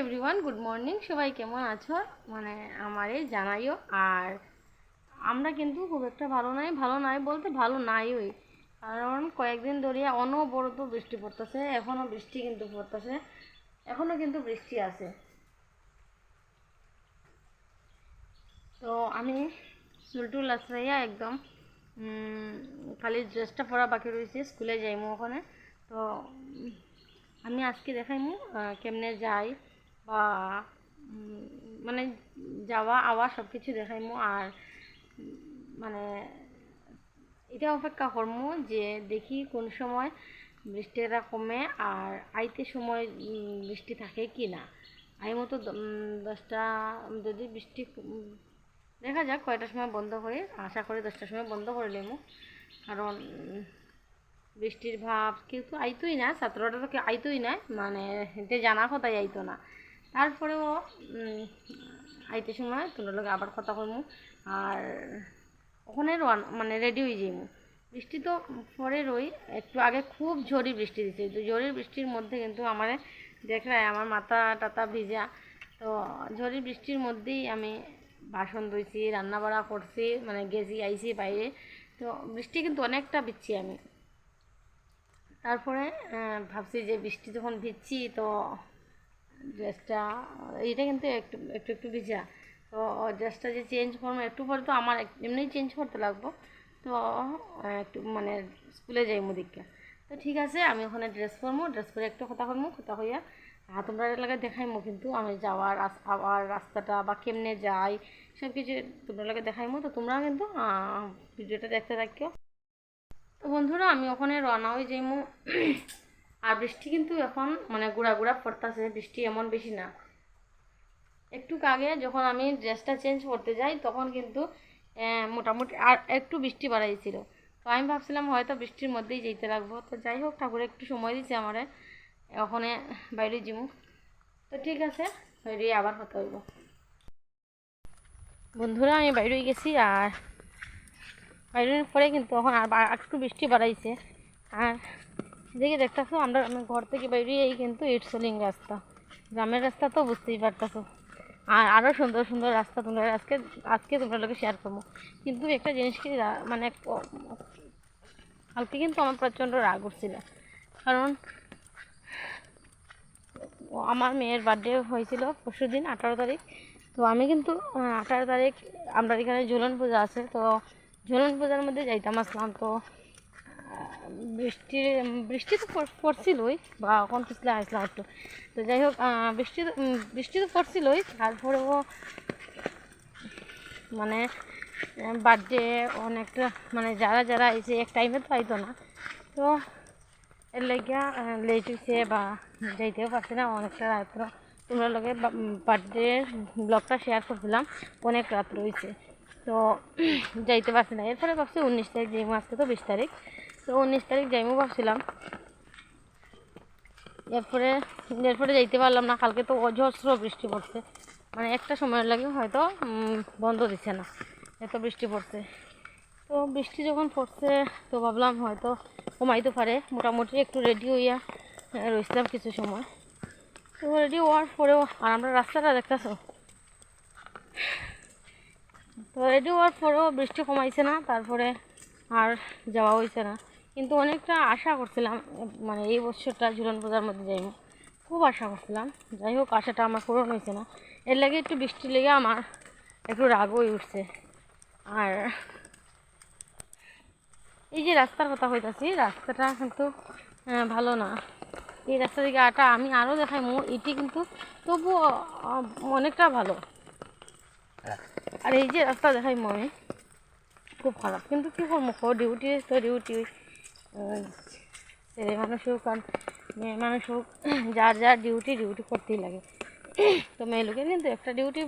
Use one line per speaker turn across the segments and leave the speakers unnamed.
Everyone good morning সবাই কেমন আছো? মানে আমারে জানাইও। আর আমরা কিন্তু খুব একটা ভালো নাই ভালো নাই বলতে ভালো নাই ওই কারণ কয়েকদিন ধরে অনবরত বৃষ্টি পড়তেছে এখনও বৃষ্টি কিন্তু পড়তেছে এখনও কিন্তু বৃষ্টি আছে। তো আমি চুলটুল আশ্রাইয়া একদম খালি ড্রেসটা পরা বাকি রয়েছে স্কুলে যাইমু ওখানে। তো আমি আজকে দেখাইমু কেমনে যাই। বা মানে যাওয়া, আওয়া সব কিছু দেখাইমু আর মানে এটা অপেক্ষা করমু যে দেখি কোন সময় বৃষ্টিটা কমে আর আইতে সময় বৃষ্টি থাকে কি না আই মতো দশটা, যদি বৃষ্টি দেখা যাক কয়টার সময় বন্ধ করে। আশা করি দশটার সময় বন্ধ করে নেব কারণ, বৃষ্টির ভাব কিন্তু আইতোই না ছাত্রটা তো কেউ আইতোই না। মানে এটা জানা কথাই আইতো না। তারপরেও আইতে সময় তোর লগে আবার কথা কইমু। আর ওখানে মানে রেডি হয়ে যাইমু। বৃষ্টি তো পরে রই একটু আগে খুব ঝড়ি বৃষ্টি দিচ্ছে তো ঝড়ি বৃষ্টির মধ্যে কিন্তু আমার দেখলাই আমার মাথা টাথা ভিজা। তো ঝড়ি বৃষ্টির মধ্যেই আমি বাসন ধুইছি রান্না বাড়া করছি মানে গেছি, আইছি বাইরে। তো বৃষ্টি কিন্তু অনেকটা ভিজছি আমি। তারপরে ভাবছি যে বৃষ্টি যখন ভিজছি তো ড্রেসটা এটা কিন্তু একটু একটু একটু ভিজা। তো ড্রেসটা যে চেঞ্জ করব, একটু পরে তো আমার এমনিই চেঞ্জ করতে লাগবো। তো, একটু মানে স্কুলে যাই মুদিককে তো ঠিক আছে, আমি ওখানে ড্রেস করব ড্রেস করে একটু কথা করব কথা হইয়া তোমরা এলাকায় দেখাইমো কিন্তু আমি যাওয়ার আওয়ার রাস্তাটা বা কেমনে যাই সব কিছু তোমরা এলাকায় দেখাইমো। তো তোমরা কিন্তু ভিডিওটা দেখতে থাকিও তো বন্ধুরা, আমি ওখানে রওনা হয়ে যাইমু। আর বৃষ্টি কিন্তু এখন মানে গুড়া গুড়া পড়তেছে, বৃষ্টি এমন বেশি না। একটু আগে যখন আমি ড্রেসটা চেঞ্জ করতে যাই, তখন কিন্তু মোটামুটি আর একটু বৃষ্টি বাড়াইছিল। তো আমি ভাবছিলাম হয়তো বৃষ্টির মধ্যেই যেতে লাগবো। তো যাই হোক, ঠাকুর একটু সময় দিচ্ছে আমারে। ওখানে বাইরে যাব। তো ঠিক আছে বাইরে আবার কথা হইব বন্ধুরা, আমি বাইরে গেছি আর বাইরের পরে কিন্তু এখন আর একটু বৃষ্টি বাড়াইছে। আর এদিকে দেখতেছো, আমরা আমি ঘর থেকে বাইরে এই কিন্তু ইটসলিং রাস্তা। গ্রামের রাস্তা তো বুঝতেই পারতেছো। আর আরও সুন্দর সুন্দর রাস্তা তোমরা আজকে আজকে তোমরা লোকে শেয়ার করব। কিন্তু একটা জিনিস কি মানে কালকে কিন্তু আমার প্রচণ্ড রাগ উঠছিল। কারণ আমার মেয়ের বার্থডে হয়েছিল পরশু দিন আঠারো তারিখ। তো আমি কিন্তু আঠারো তারিখ, আমরা এখানে ঝুলন পূজা আছে। তো ঝুলন পূজার মধ্যে যাইতাম আসলাম। তো আহ, বৃষ্টির বৃষ্টি তো পড়ছিলই বা কোন পিছলে একটু তো যাই হোক বৃষ্টি বৃষ্টি তো পড়ছিলই তারপরেও মানে বার্থডে অনেকটা মানে যারা যারা এসে এক টাইমে তো আইতো না তো এর লেগিয়া লেট হয়েছে বা যাইতেও পারছি না অনেকটা রাত্র। তোমরা লগে বার্থডে ব্লগটা শেয়ার করছিলাম অনেক রাত রয়েছে। তো যাইতে পারছি না। এরপরে ভাবছি উনিশ তারিখ যাইমু আজকে তো বিশ তারিখ তো উনিশ তারিখ যাইমু ভাবছিলাম। এরপরে এরপরে যাইতে পারলাম না কালকে তো অজস্র বৃষ্টি পড়ছে। মানে একটা সময়ের লাগে হয়তো বন্ধ দিচ্ছে না এত বৃষ্টি পড়ছে। তো বৃষ্টি যখন পড়ছে তো ভাবলাম হয়তো কমাইতে পারে। মোটামুটি একটু রেডি হইয়া আহ, রইছিলাম কিছু সময়। তো রেডি হওয়ার পরেও আর আমরা রাস্তাটা দেখতেছো? তো রেডি হওয়ার পরেও বৃষ্টি কমাইছে না তারপরে আর যাওয়া হয়েছে না। কিন্তু অনেকটা আশা করছিলাম মানে এই বছরটা ঝুলন পূজার মধ্যে যাইব খুব আশা করছিলাম। যাই হোক, আশাটা আমার পূরণ হয়েছে না। এর লাগে একটু বৃষ্টি লেগে আমার একটু রাগ হয়ে উঠছে। আর এই যে রাস্তার কথা কইতাছি, রাস্তাটা কিন্তু ভালো না। এই রাস্তা দিকে আটা আমি আরও দেখাই মো এটি কিন্তু তবু অনেকটা ভালো। আর এই যে রাস্তা দেখাই মই খুব খারাপ। কিন্তু কী করব ডিউটি তো ডিউটি ছেলে মানুষ হোক আর মেয়ে মানুষ হোক, যার যার ডিউটি ডিউটি করতেই লাগে। তো মেয়ে লোকের কিন্তু একটা ডিউটি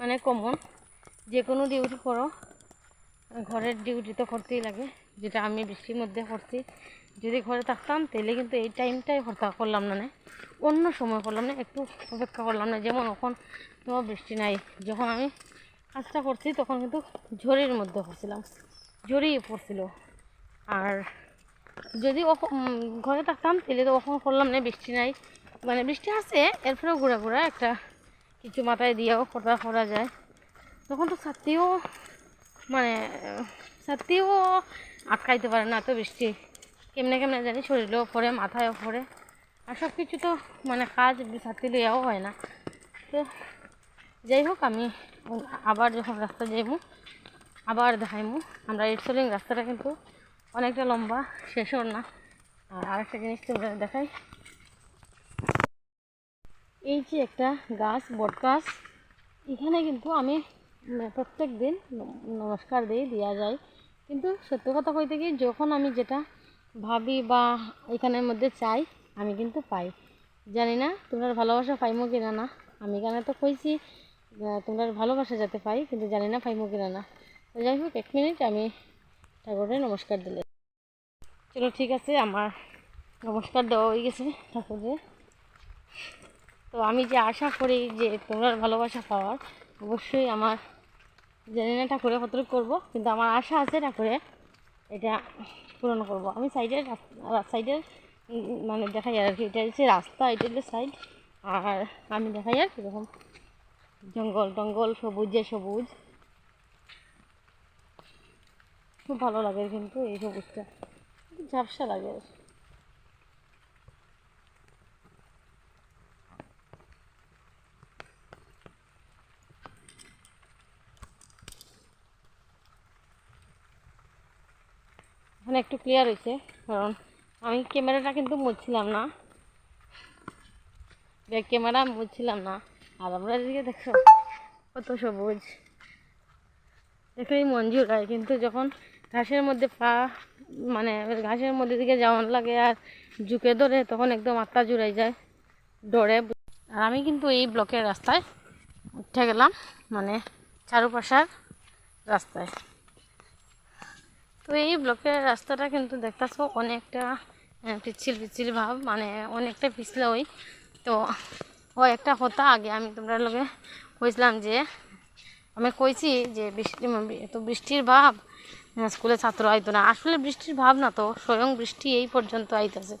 মানে কমন যে কোনো ডিউটি করো, ঘরের ডিউটি তো করতেই লাগে, যেটা আমি বৃষ্টির মধ্যে করছি। যদি ঘরে থাকতাম, তাহলে কিন্তু এই টাইমটাই করতে করলাম না না অন্য সময় করলাম না, একটু অপেক্ষা করলাম না। যেমন এখন তো বৃষ্টি নাই, যখন আমি কাজটা করছি, তখন কিন্তু ঝড়ির মধ্যে করছিলাম। ঝড়িয়ে পড়ছিল। আর যদি ঘরে থাকতাম, তাহলে তো কখন করলাম না, বৃষ্টি নাই। মানে বৃষ্টি আছে, এরপরেও ঘোরা ঘোরা একটা কিছু মাথায় দিয়েও ফোটা ফোটা যায়। তখন তো ছাত্রীও মানে ছাত্রীও আটকাইতে পারে না এত বৃষ্টি। কেমনে কেমনে জানি শরীরেও পড়ে, মাথায়ও পড়ে। আর সব কিছু তো মানে কাজ ছাত্রী লইয়াও হয় না। তো যাই হোক, আমি আবার যখন রাস্তা যাইমু, আবার দেখাইমু। আমরা এডসলিং রাস্তাটা কিন্তু অনেকটা লম্বা, শেষ হর না। আর আরেকটা জিনিস তোমরা দেখাই। এই যে একটা গাছ, বট গাছ, এখানে কিন্তু আমি প্রত্যেক দিন নমস্কার দিই, দেওয়া যায়। কিন্তু সত্য কথা কইতে গিয়ে যখন আমি যেটা ভাবি বা এখানের মধ্যে চাই, আমি কিন্তু পাই। জানি না তোমরা ভালোবাসা পাইমো কিনা না। আমি এখানে তো কইছি তোমরা ভালোবাসা যাতে পাই, কিন্তু জানি না পাইমো কিনা না। যাই হোক, এক মিনিট আমি ঠাকুরের নমস্কার দিলে। চলো ঠিক আছে, আমার নমস্কার দেওয়া হয়ে গেছে ঠাকুরের তো আমি যে আশা করি যে তোমরা ভালোবাসা পাওয়ার, অবশ্যই আমার, জানি না ঠাকুরে কত করব, কিন্তু আমার আশা আছে ঠাকুরে এটা পূরণ করব। আমি সাইডের সাইডের মানে দেখাই আর কি, এটা হচ্ছে রাস্তা, এটা হচ্ছে সাইড আর আমি দেখাই আর কীরকম জঙ্গল, টঙ্গল, সবুজে সবুজ। খুব ভালো লাগে কিন্তু এই সবুজটা। ঝাপসা লাগে। এখন একটু ক্লিয়ার হয়েছে, কারণ আমি ক্যামেরাটা কিন্তু মুছছিলাম না। ব্যাক ক্যামেরা মুছছিলাম না। আর আমরা এদিকে দেখো, কত সবুজ। দেখো এই মঞ্জুর হয় কিন্তু যখন ঘাসের মধ্যে পা মানে ঘাসের মধ্যে দিকে যেমন লাগে আর ঝুঁকে ধরে তখন একদম আত্মা জুড়াই যায় ডরে আর আমি কিন্তু এই ব্লকের রাস্তায় উঠে গেলাম মানে চারুপাশার রাস্তায়। তো এই ব্লকের রাস্তাটা কিন্তু দেখতেছো অনেকটা পিচ্ছিল পিচ্ছিল ভাব মানে অনেকটা পিছলা ওই। তো ও একটা হতা আগে আমি তোমরা লগে কইছিলাম যে, আমি কইছি যে বৃষ্টি, এত বৃষ্টির ভাব স্কুলে ছাত্র আইতো না। আসলে বৃষ্টির ভাব না তো, স্বয়ং বৃষ্টি এই পর্যন্ত আইতেছে।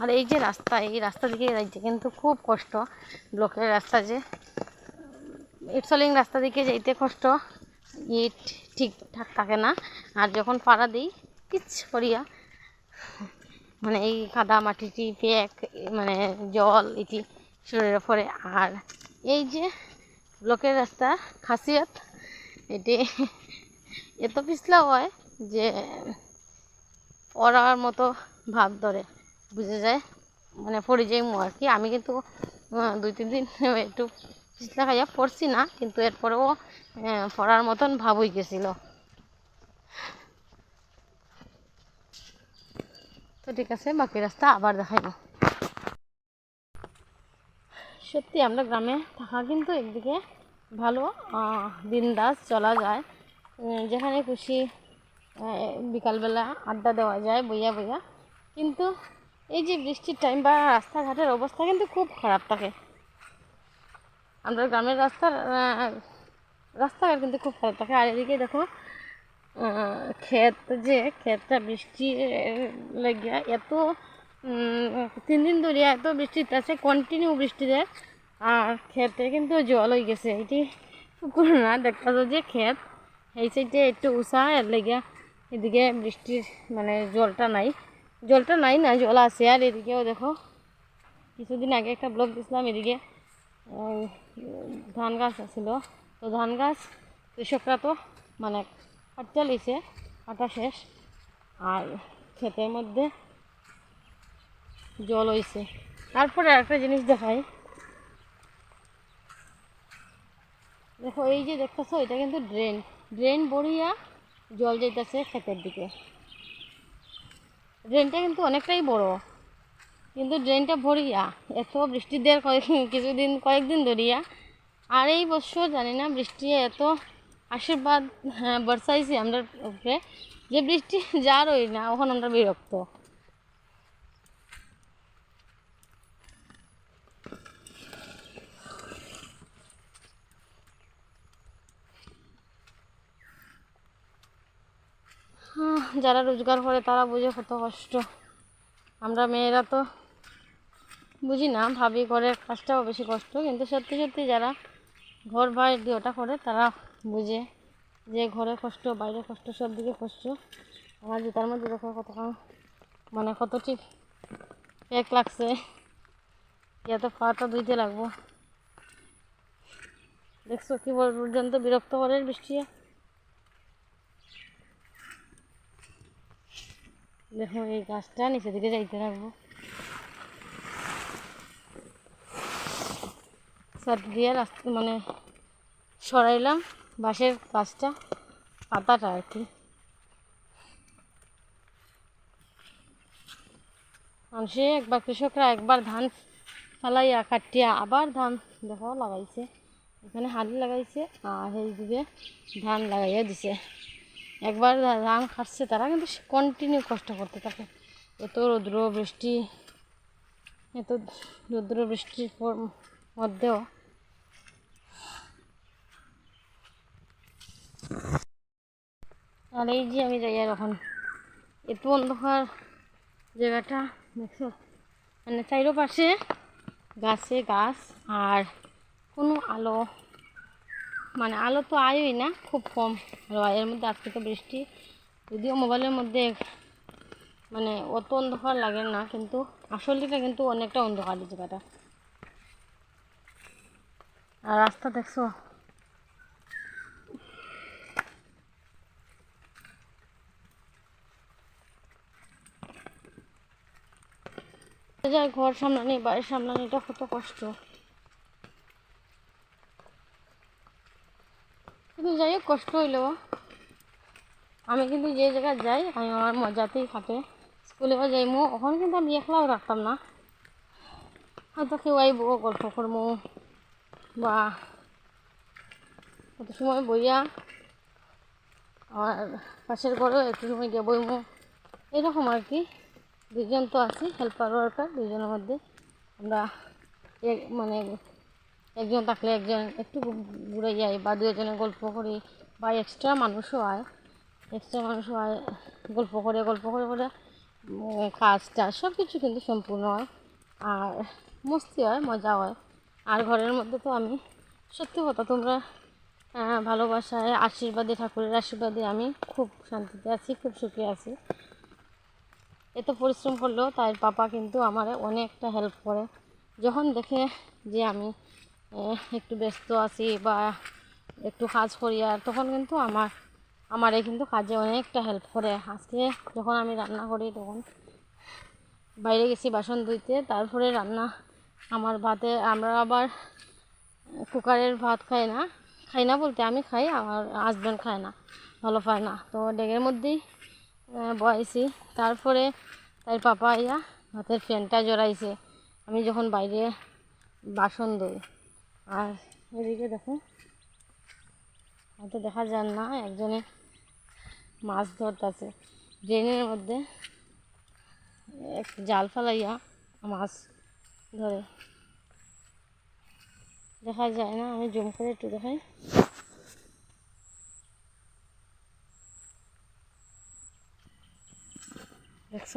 আর এই যে রাস্তা, এই রাস্তা দিকে যাইতে কিন্তু খুব কষ্ট। ব্লকের রাস্তা যে, ইটসলিং রাস্তা দিকে যাইতে কষ্ট। ইট ঠিকঠাক থাকে না। আর যখন পাড়া দিই পিচ করিয়া মানে এই কাদা মাটিটি প্যাক মানে জল এটি শরীরে পড়ে আর এই যে ব্লকের রাস্তা, খাসিয়াত এটি এত পিছলা হয় যে পড়ার মতো ভাব ধরে, বুঝে যায়? মানে পড়ে যাই আর কি। আমি কিন্তু দুই তিন দিন একটু পিছলা খাইয়া পড়ছি না, কিন্তু এরপরেও পড়ার মতন ভাব হয়ে গেছিল। তো ঠিক আছে, বাকি রাস্তা আবার দেখাইব। সত্যি আমরা গ্রামে থাকা কিন্তু একদিকে ভালো আহ, বিন্দাস চলা যায়। যেখানে খুশি বিকালবেলা আড্ডা দেওয়া যায় বইয়া বইয়া। কিন্তু এই যে বৃষ্টির টাইম বা রাস্তাঘাটের অবস্থা কিন্তু খুব খারাপ থাকে। আমরা গ্রামের রাস্তার রাস্তাঘাট কিন্তু খুব খারাপ থাকে। আর এদিকে দেখো ক্ষেত যে ক্ষেতটা বৃষ্টি লেগে এত তিন দিন ধরিয়া এত বৃষ্টি আছে কন্টিনিউ বৃষ্টি দেয়। আর ক্ষেতে কিন্তু জল হয়ে গেছে। এটি পুকুর না, দেখা যায় যে ক্ষেত। এই সাইডে একটু উষা এর লেগে এদিকে বৃষ্টির মানে জলটা নাই। জলটা নাই না, জল আছে। আর এদিকেও দেখো, কিছুদিন আগে একটা ব্লগ দিয়েছিলাম এদিকে ধান গাছ আছিল। তো ধান গাছ কৃষকরা তো মানে কাটতে লইছে কাটা শেষ। আর ক্ষেতের মধ্যে জল হইছে। তারপরে একটা জিনিস দেখাই। দেখো এই যে দেখতেছো এটা কিন্তু ড্রেন ড্রেন বড়িয়া জল যাইতেছে ক্ষেতের দিকে। ড্রেনটা কিন্তু অনেকটাই বড়। কিন্তু ড্রেনটা ভরিয়া এত বৃষ্টি দেওয়ার কয়েক কিছুদিন কয়েকদিন ধরিয়া। আর এই বছর জানি না বৃষ্টি এত আশীর্বাদ হ্যাঁ, বর্ষাইছে আমরা উপরে। যে বৃষ্টি যার ওই না ওখানে আমরা বিরক্ত। যারা রোজগার করে তারা বুঝে কত কষ্ট। আমরা মেয়েরা তো বুঝি না, ভাবি ঘরের কাজটাও বেশি কষ্ট, কিন্তু সত্যি সত্যি যারা ঘর বাইরে দিয়ে ওটা করে, তারা বুঝে যে ঘরে কষ্ট, বাইরে কষ্ট, সব দিকে কষ্ট। আমার জুতার মধ্যে দেখো কত মানে কতটি প্যাক লাগছে। এত পাটা ধুইতে লাগবো। দেখছ কি পর্যন্ত বিরক্ত করে বৃষ্টি দেখো এই গাছটা নিচে দিকে যাইতে লাগবো সার দিয়ে রাস্তা মানে সরাইলাম বাঁশের গাছটা পাতাটা আর কি। মানুষে একবার কৃষকরা একবার ধান ফালাইয়া কাটিয়া আবার ধান দেখো লাগাইছে। এখানে হালি লাগাইছে আর এইদিকে ধান লাগাইয়া দিছে। একবার ধান খাটছে, তারা কিন্তু সে কন্টিনিউ কষ্ট করতে থাকে। এত রৌদ্র বৃষ্টি, এত রৌদ্র বৃষ্টির মধ্যেও। আর এই যে আমি যাই আর এখন। এত অন্ধকার জায়গাটা, দেখছ? মানে চাইরো পাশে গাছে গাছ আর কোনো আলো মানে আলো তো আয়ই না, খুব কম। এর মধ্যে আজকে তো বৃষ্টি। যদিও মোবাইলের মধ্যে মানে অত অন্ধকার লাগে না, কিন্তু আসলটা কিন্তু অনেকটা অন্ধকার জায়গাটা আর রাস্তা দেখছ? যায় ঘর সামলানি বাড়ির সামলানিটা কত কষ্ট কিন্তু যাই হোক কষ্ট হইলেও আমি কিন্তু যে জায়গায় যাই, আমি আমার মজাতেই থাকে। স্কুলেও যাইমু, ওখানে কিন্তু আমি একলাও রাখতাম না। হয়তো কেউ আইব, গল্প করব বা কত সময় বইয়া আমার পাশের ঘরেও একটু সময় গিয়ে বইমু। এরকম আর কি। দুজন তো আছি হেল্পার ওয়ার্কার দুজনের মধ্যে। আমরা মানে একজন থাকলে একজন একটু ঘুরে যাই বা দুজনে গল্প করি বা এক্সট্রা মানুষও আয় এক্সট্রা মানুষও আয় গল্প করে গল্প করে করে উম, কাজ টাজ সব কিছু কিন্তু সম্পূর্ণ হয়। আর মস্তি হয় মজা হয়। আর ঘরের মধ্যে তো আমি সত্যি কথা তোমরা ভালোবাসায় আশীর্বাদে ঠাকুরের আশীর্বাদে আমি খুব শান্তিতে আছি খুব সুখে আছি। এত পরিশ্রম করলেও তার পাপা কিন্তু আমার অনেকটা হেল্প করে। যখন দেখে যে আমি একটু ব্যস্ত আছি বা একটু কাজ করি আর তখন কিন্তু আমার আমারে কিন্তু কাজে অনেকটা হেল্প করে। আজকে যখন আমি রান্না করি তখন বাইরে গেছি বাসন ধুইতে তারপরে রান্না আমার ভাতে আমরা আবার কুকারের ভাত খাই না। খাই না বলতে আমি খাই আমার হাজব্যান্ড খায় না ভালো পায় না। তো ডেগের মধ্যেই আহ, বয়াইছি। তারপরে তাই পাপা ইয়া ভাতের ফ্যানটা জড়াইছে। আমি যখন বাইরে বাসন ধুই আর এদিকে দেখো, হয়তো দেখা যান না, একজনে মাছ ধরতেছে। ড্রেনের মধ্যে এক জাল ফেলাইয়া মাছ ধরে। দেখা যায় না, আমি জুম করে একটু দেখাই। দেখছ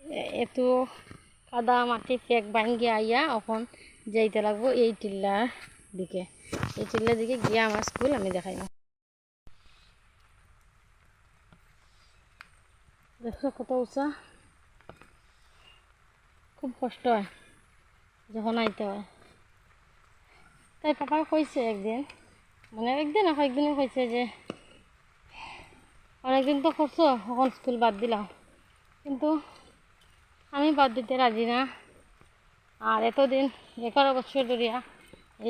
এ- এত কাদা মাটি ফেক ভাঙ্গি আইয়া এখন যাইতে লাগবো এই টিল্লার দিকে। এই টিল্লার দিকে গিয়ে আমার স্কুল আমি দেখাই না। দেখো কত উঁচা। খুব কষ্ট হয় যখন আইতে হয়। তাই পাপা কইছে একদিন মানে একদিন না, কয়েকদিনই কইছে যে, অনেকদিন তো করছ, এখন স্কুল বাদ দিলাম। কিন্তু আমি বাদ দিতে রাজি না। আর এতদিন এগারো বছর ধরিয়া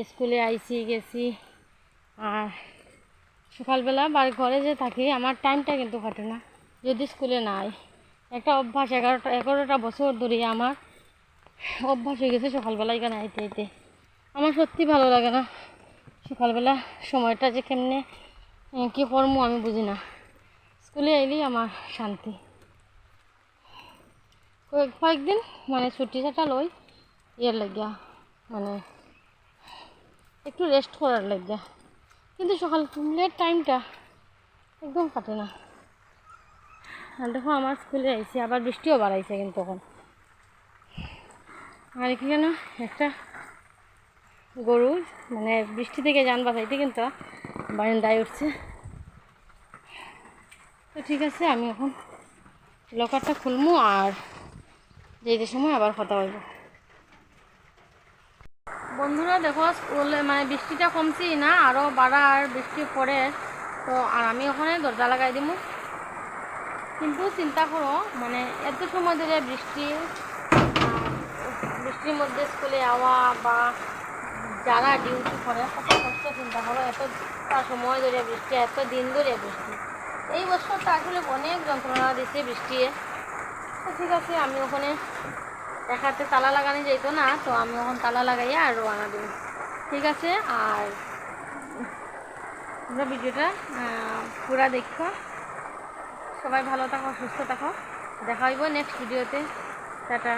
স্কুলে আইছি, গেছি। আর সকালবেলা বাড়ি ঘরে যে থাকি, আমার টাইমটা কিন্তু কাটে না। যদি স্কুলে নাই, একটা অভ্যাস এগারোটা এগারোটা বছর ধরে আমার অভ্যাস হয়ে গেছে সকালবেলা এখানে আইতে আইতে। আমার সত্যি ভালো লাগে না সকালবেলা সময়টা যে কেমনে কী করব আমি বুঝি না। স্কুলে এলেই আমার শান্তি। কয়েকদিন মানে ছুটি ছাটা লই ইয়ের লাগিয়া মানে একটু রেস্ট করার লাগে কিন্তু সকাল লেট টাইমটা একদম কাটে না। আর দেখো আমার স্কুলে আইসি আবার বৃষ্টিও বাড়াইছে কিন্তু তখন। আর এখানে একটা গরু মানে বৃষ্টি থেকে যান বাঁচাইতে কিন্তু বারান্দায় উঠছে। তো ঠিক আছে, আমি এখন লকারটা খুলবো আর যেতে সময় আবার কথা বলব। বন্ধুরা, দেখো, স্কুলে মানে বৃষ্টিটা কমছি না আরও বাড়ার বৃষ্টি পড়ে। তো, আর আমি ওখানে দরজা লাগাই দিব কিন্তু চিন্তা করো মানে এত সময় ধরে বৃষ্টি, বৃষ্টির মধ্যে স্কুলে আওয়া বা যারা ডিউটি করে, কত কষ্ট চিন্তা করো, এত সময় ধরে বৃষ্টি, এত দিন ধরে বৃষ্টি। এই বছরটা আসলে অনেক যন্ত্রণা দিচ্ছে বৃষ্টি ঠিক আছে, আমি ওখানে দেখাতে তালা লাগানো যেত না, তো আমি ওখানে তালা লাগাইয়া আর রোয়ানা দেব ঠিক আছে, আর তোমরা ভিডিওটা পুরা দেখো। সবাই ভালো থাকো, সুস্থ থাকো। দেখা হইব নেক্সট ভিডিওতে টাটা।